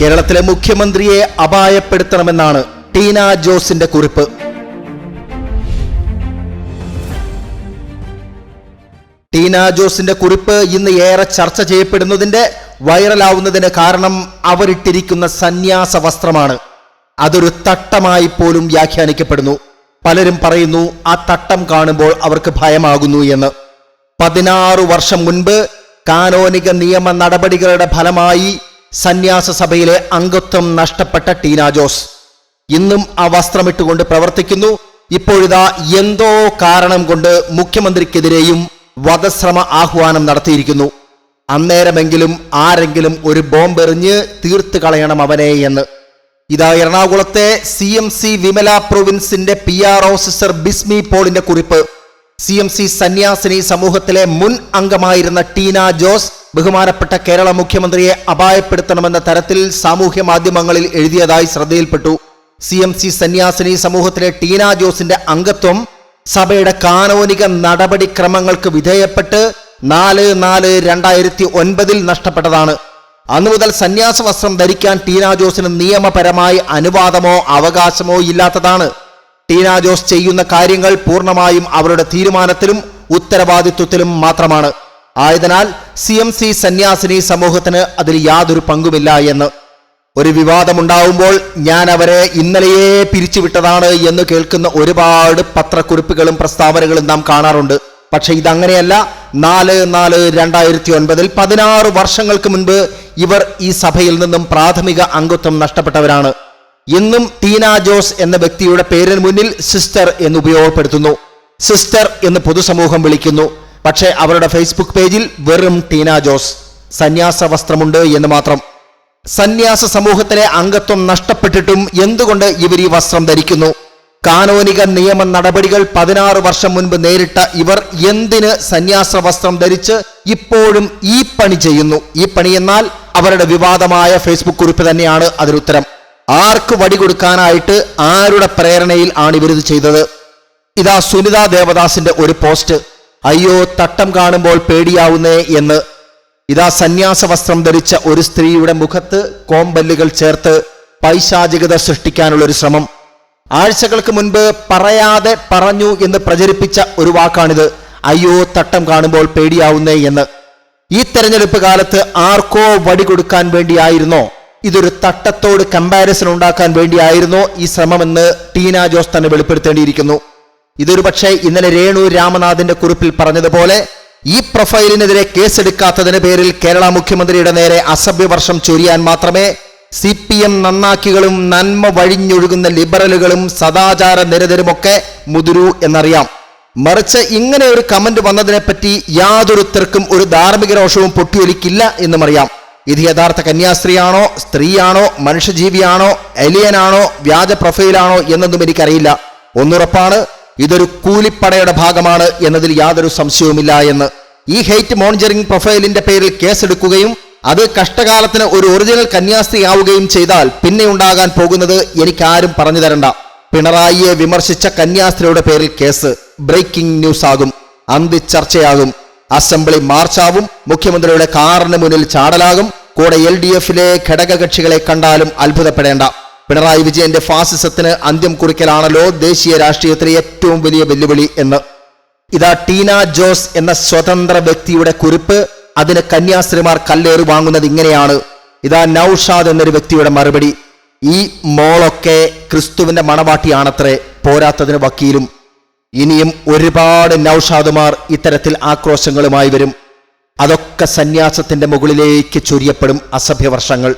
കേരളത്തിലെ മുഖ്യമന്ത്രിയെ അപായപ്പെടുത്തണമെന്നാണ് ടീന ജോസിന്റെ കുറിപ്പ്. ടീന ജോസിന്റെ കുറിപ്പ് ഇന്ന് ഏറെ ചർച്ച ചെയ്യപ്പെടുന്നതിന്റെ വൈറലാവുന്നതിന് കാരണം അവരിട്ടിരിക്കുന്ന സന്യാസ വസ്ത്രമാണ്. അതൊരു തട്ടമായി പോലും വ്യാഖ്യാനിക്കപ്പെടുന്നു. പലരും പറയുന്നു ആ തട്ടം കാണുമ്പോൾ അവർക്ക് ഭയമാകുന്നു എന്ന്. പതിനാറു വർഷം മുൻപ് കാനോനിക നിയമ നടപടികളുടെ ഫലമായി സന്യാസ സഭയിലെ അംഗത്വം നഷ്ടപ്പെട്ട ടീന ജോസ്. ഇന്നും ആ വസ്ത്രമിട്ടുകൊണ്ട് പ്രവർത്തിക്കുന്നു. ഇപ്പോഴിതാ എന്തോ കാരണം കൊണ്ട് മുഖ്യമന്ത്രിക്കെതിരെയും വധശ്രമ ആഹ്വാനം നടത്തിയിരിക്കുന്നു. അന്നേരമെങ്കിലും ആരെങ്കിലും ഒരു ബോംബെറിഞ്ഞ് തീർത്ത് കളയണം അവനെ എന്ന്. ഇതാ എറണാകുളത്തെ സി എം സി വിമല പ്രൊവിൻസിന്റെ പി ആർ ഓഫീസർ ബിസ്മി പോളിന്റെ കുറിപ്പ്. സി എം സി സന്യാസിനി സമൂഹത്തിലെ മുൻ അംഗമായിരുന്ന ടീന ജോസ് ബഹുമാനപ്പെട്ട കേരള മുഖ്യമന്ത്രിയെ അപായപ്പെടുത്തണമെന്ന തരത്തിൽ സാമൂഹ്യ മാധ്യമങ്ങളിൽ എഴുതിയതായി ശ്രദ്ധയിൽപ്പെട്ടു. സി എം സി സന്യാസിനി സമൂഹത്തിലെ ടീന ജോസിന്റെ അംഗത്വം സഭയുടെ കാനോനിക നടപടിക്രമങ്ങൾക്ക് വിധേയപ്പെട്ട് നാല് നാല് രണ്ടായിരത്തി ഒൻപതിൽ നഷ്ടപ്പെട്ടതാണ്. അന്നു മുതൽ സന്യാസ വസ്ത്രം ധരിക്കാൻ ടീന ജോസിന് നിയമപരമായി അനുവാദമോ അവകാശമോ ഇല്ലാത്തതാണ്. ടീന ജോസ് ചെയ്യുന്ന കാര്യങ്ങൾ പൂർണമായും അവരുടെ തീരുമാനത്തിലും ഉത്തരവാദിത്വത്തിലും മാത്രമാണ്. ആയതിനാൽ സി എം സി സന്യാസിനി സമൂഹത്തിന് അതിൽ യാതൊരു പങ്കുമില്ല എന്ന്. ഒരു വിവാദമുണ്ടാവുമ്പോൾ ഞാൻ അവരെ ഇന്നലെയേ പിരിച്ചുവിട്ടതാണ് എന്ന് കേൾക്കുന്ന ഒരുപാട് പത്രക്കുറിപ്പുകളും പ്രസ്താവനകളും നാം കാണാറുണ്ട്. പക്ഷെ ഇതങ്ങനെയല്ല. നാല് നാല് രണ്ടായിരത്തി ഒൻപതിൽ പതിനാറ് വർഷങ്ങൾക്ക് മുൻപ് ഇവർ ഈ സഭയിൽ നിന്നും പ്രാഥമിക അംഗത്വം നഷ്ടപ്പെട്ടവരാണ്. ഇന്നും ടീന ജോസ് എന്ന വ്യക്തിയുടെ പേരിന് മുന്നിൽ സിസ്റ്റർ എന്ന് ഉപയോഗപ്പെടുത്തുന്നു. സിസ്റ്റർ എന്ന് പൊതുസമൂഹം വിളിക്കുന്നു. പക്ഷേ അവരുടെ ഫേസ്ബുക്ക് പേജിൽ വെറും ടീന ജോസ്. സന്യാസ വസ്ത്രമുണ്ട് എന്ന് മാത്രം. സന്യാസ സമൂഹത്തിലെ അംഗത്വം നഷ്ടപ്പെട്ടിട്ടും എന്തുകൊണ്ട് ഇവർ ഈ വസ്ത്രം ധരിക്കുന്നു? കാനോനിക നിയമ നടപടികൾ പതിനാറ് വർഷം മുൻപ് നേരിട്ട ഇവർ എന്തിന് സന്യാസ വസ്ത്രം ധരിച്ച് ഇപ്പോഴും ഈ പണി ചെയ്യുന്നു? ഈ പണി എന്നാൽ അവരുടെ വിവാദമായ ഫേസ്ബുക്ക് കുറിപ്പ് തന്നെയാണ് അതിനുത്തരം. ആർക്ക് വടി കൊടുക്കാനായിട്ട് ആരുടെ പ്രേരണയിൽ ആണ് ഇവരിത് ചെയ്തത്? ഇതാ സുനിത ദേവദാസിന്റെ ഒരു പോസ്റ്റ്. അയ്യോ തട്ടം കാണുമ്പോൾ പേടിയാവുന്നേ എന്ന്. ഇതാ സന്യാസ വസ്ത്രം ധരിച്ച ഒരു സ്ത്രീയുടെ മുഖത്ത് കോമ്പല്ലുകൾ ചേർത്ത് പൈശാചികത സൃഷ്ടിക്കാനുള്ള ഒരു ശ്രമം. ആഴ്ചകൾക്ക് മുൻപ് പറയാതെ പറഞ്ഞു എന്ന് പ്രചരിപ്പിച്ച ഒരു വാക്കാണിത്. അയ്യോ തട്ടം കാണുമ്പോൾ പേടിയാവുന്നേ എന്ന്. ഈ തെരഞ്ഞെടുപ്പ് കാലത്ത് ആർക്കോ വടി കൊടുക്കാൻ വേണ്ടിയായിരുന്നോ? ഇതൊരു തട്ടത്തോട് കമ്പാരിസൺ ഉണ്ടാക്കാൻ വേണ്ടിയായിരുന്നോ ഈ ശ്രമമെന്ന് ടീന ജോസ് തന്നെ വെളിപ്പെടുത്തേണ്ടിയിരിക്കുന്നു. ഇതൊരു പക്ഷേ ഇന്നലെ രേണു രാമനാഥിന്റെ കുറിപ്പിൽ പറഞ്ഞതുപോലെ ഈ പ്രൊഫൈലിനെതിരെ കേസെടുക്കാത്തതിന് പേരിൽ കേരള മുഖ്യമന്ത്രിയുടെ നേരെ അസഭ്യവർഷം ചൊരിയാൻ മാത്രമേ സി പി എം നന്നാക്കികളും നന്മ വഴിഞ്ഞൊഴുകുന്ന ലിബറലുകളും സദാചാര നിരതരുമൊക്കെ മുതിരൂ എന്നറിയാം. മറിച്ച് ഇങ്ങനെ ഒരു കമന്റ് വന്നതിനെപ്പറ്റി യാതൊരുത്തർക്കും ഒരു ധാർമ്മിക രോഷവും പൊട്ടിയൊലിക്കില്ല എന്നും അറിയാം. ഇത് യഥാർത്ഥ കന്യാസ്ത്രീയാണോ സ്ത്രീയാണോ മനുഷ്യജീവിയാണോ എലിയനാണോ വ്യാജ പ്രൊഫൈലാണോ എന്നൊന്നും എനിക്കറിയില്ല. ഒന്നുറപ്പാണ് ഇതൊരു കൂലിപ്പടയുടെ ഭാഗമാണ് എന്നതിൽ യാതൊരു സംശയവുമില്ല എന്ന് ഈ ഹെയ്റ്റ് മോണിറ്ററിംഗ് പ്രൊഫൈലിന്റെ പേരിൽ കേസെടുക്കുകയും അത് കഷ്ടകാലത്തിന് ഒരു ഒറിജിനൽ കന്യാസ്ത്രീ ആവുകയും ചെയ്താൽ പിന്നെ ഉണ്ടാകാൻ പോകുന്നത് എനിക്കാരും പറഞ്ഞു തരണ്ട. പിണറായിയെ വിമർശിച്ച കന്യാസ്ത്രീയുടെ പേരിൽ കേസ് ബ്രേക്കിംഗ് ന്യൂസ് ആകും അന്തിച്ചർച്ചയാകും അസംബ്ലി മാർച്ചാവും മുഖ്യമന്ത്രിയുടെ കാറിന് മുന്നിൽ ചാടലാകും. കൂടെ എൽ ഡി എഫിലെ ഘടകകക്ഷികളെ കണ്ടാലും അത്ഭുതപ്പെടേണ്ട. പിണറായി വിജയന്റെ ഫാസിസത്തിന് അന്ത്യം കുറിക്കലാണല്ലോ ദേശീയ രാഷ്ട്രീയത്തിലെ ഏറ്റവും വലിയ വെല്ലുവിളി എന്ന്. ഇതാ ടീന ജോസ് എന്ന സ്വതന്ത്ര വ്യക്തിയുടെ കുറിപ്പ് അതിന് കന്യാസ്ത്രീമാർ കല്ലേറ് വാങ്ങുന്നത് ഇങ്ങനെയാണ്. ഇതാ നൌഷാദ് എന്നൊരു വ്യക്തിയുടെ മറുപടി. ഈ മോളൊക്കെ ക്രിസ്തുവിന്റെ മണവാട്ടിയാണത്രേ പോരാത്തതിന് വക്കീലും. ഇനിയും ഒരുപാട് നൌഷാദുമാർ ഇത്തരത്തിൽ ആക്രോശങ്ങളുമായി വരും. അതൊക്കെ സന്യാസത്തിന്റെ മുകളിലേക്ക് ചൊരിയപ്പെടും അസഭ്യവർഷങ്ങൾ.